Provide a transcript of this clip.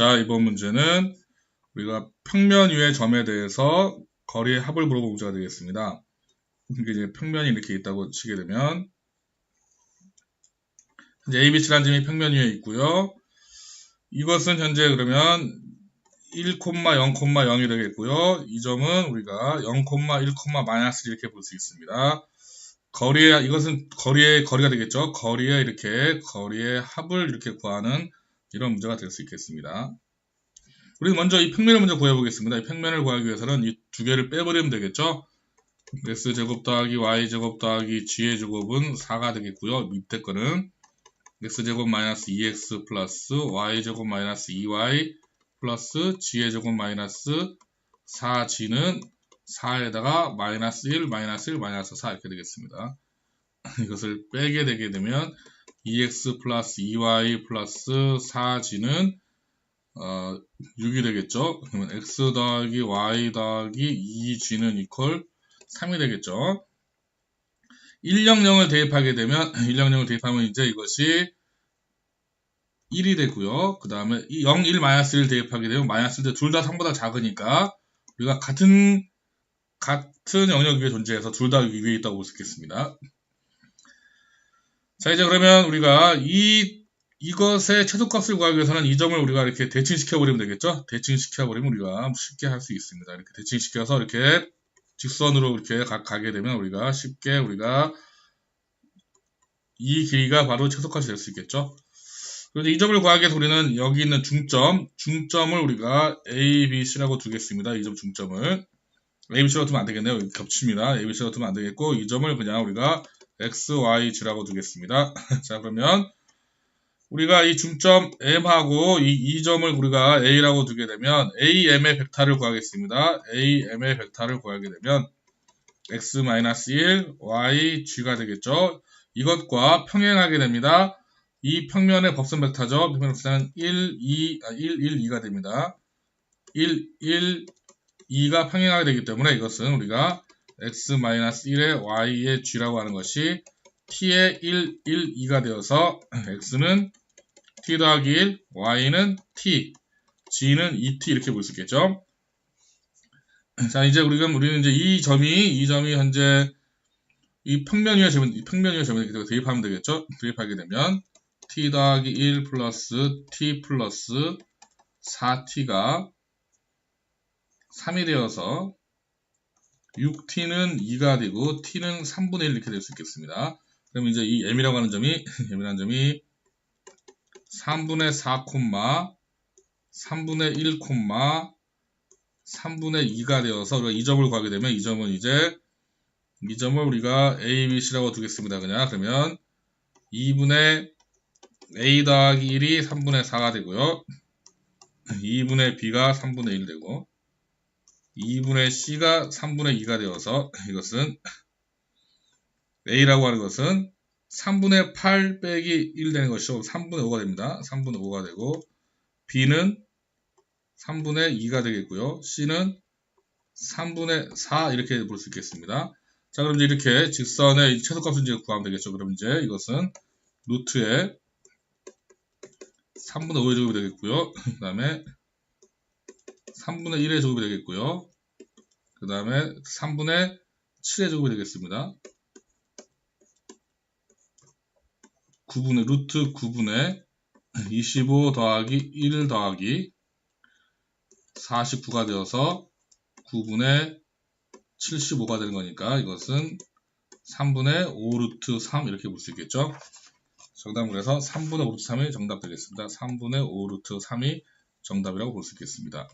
자, 이번 문제는 우리가 평면 위의 점에 대해서 거리의 합을 물어본 문제가 되겠습니다. 이게 이제 평면이 이렇게 있다고 치게 되면 현재 ABC라는 점이 평면 위에 있고요. 이것은 현재 그러면 1,0,0이 되겠고요. 이 점은 우리가 0,1, 마이너스 이렇게 볼 수 있습니다. 거리의 이것은 거리의 거리가 되겠죠. 거리의 이렇게 거리의 합을 이렇게 구하는 이런 문제가 될 수 있겠습니다. 우리 먼저 이 평면을 먼저 구해보겠습니다. 이 평면을 구하기 위해서는 이 두 개를 빼버리면 되겠죠. x제곱 더하기 y제곱 더하기 g의 제곱은 4가 되겠고요. 밑에 거는 x제곱 마이너스 2x 플러스 y제곱 마이너스 2y 플러스 g의 제곱 마이너스 4g는 4에다가 마이너스 1, 마이너스 1, 마이너스 4 이렇게 되겠습니다. 이것을 빼게 되게 되면 2x 플러스 2y 플러스 4g는 어, 6이 되겠죠. 그러면 x 더하기 y 더하기 2g는 이퀄 3이 되겠죠. 100을 대입하게 되면 100을 대입하면 이제 이것이 1이 되고요. 그 다음에 0, 1, 마이너스 1 대입하게 되면 마이너스 1 둘다 3보다 작으니까 우리가 같은 같은 영역 위에 존재해서 둘 다 위에 있다고 볼 수 있겠습니다. 자 이제 그러면 우리가 이 이것의 최소값을 구하기 위해서는 이 점을 우리가 이렇게 대칭시켜 버리면 되겠죠. 대칭시켜 버리면 우리가 쉽게 할 수 있습니다. 이렇게 대칭시켜서 이렇게 직선으로 이렇게 가, 게 되면 우리가 쉽게 우리가 이 길이가 바로 최소값이 될 수 있겠죠. 그래서 이 점을 구하기 위해서 우리는 여기 있는 중점, 중점을 우리가 A, B, C라고 두겠습니다. 이 점 중점을. A, B, C라고 두면 안 되겠네요. 겹칩니다. A, B, C라고 두면 안 되겠고, 이 점을 그냥 우리가 X, Y, G라고 두겠습니다. 자, 그러면 우리가 이 중점 M하고 이, 이 점을 우리가 A라고 두게 되면 AM의 벡터를 구하겠습니다. AM의 벡터를 구하게 되면 X-1, Y, G가 되겠죠. 이것과 평행하게 됩니다. 이 평면의 법선 벡터죠. 평면 벡터는 1, 2, 아, 1, 1, 2가 됩니다. 1, 1, 2가 평행하게 되기 때문에 이것은 우리가 x-1의 y의 g라고 하는 것이 t의 1, 1, 2가 되어서 x는 t 더하기 1, y는 t, g는 2t 이렇게 볼 수 있겠죠. 자, 이제 우리가 우리는 이제 이 점이 이 점이 현재 이 평면 위에 점은 이 평면 위에 점을 대입하면 되겠죠. 대입하게 되면 t 더하기 1 플러스 t 플러스 4t가 3이 되어서 6t는 2가 되고 t는 3분의 1 이렇게 될 수 있겠습니다. 그럼 이제 이 m이라고 하는 점이 m이라는 점이 3분의 4 콤마 3분의 1 콤마 3분의 2가 되어서 우리가 이 점을 구하게 되면 이 점은 이제 이 점을 우리가 a, b, c라고 두겠습니다. 그냥 그러면 2분의 a 더하기 1이 3분의 4가 되고요. 2분의 b가 3분의 1 되고 2분의 c가 3분의 2가 되어서 이것은 a라고 하는 것은 3분의 8 빼기 1 되는 것이죠. 3분의 5가 됩니다. 3분의 5가 되고 b는 3분의 2가 되겠고요. c는 3분의 4 이렇게 볼 수 있겠습니다. 자 그럼 이제 이렇게 직선의 최소값을 이제 구하면 되겠죠. 그럼 이제 이것은 루트에 3분의 5의 제곱이 되겠고요. 그 다음에 3분의 1의 제곱이 되겠고요. 그 다음에 3분의 7의 제곱이 되겠습니다. 9분의 루트 9분의 25 더하기 1 더하기 49가 되어서 9분의 75가 되는 거니까 이것은 3분의 5 루트 3 이렇게 볼 수 있겠죠. 정답을 해서 3분의 5 루트 3이 정답 되겠습니다. 3분의 5 루트 3이 정답이라고 볼 수 있겠습니다.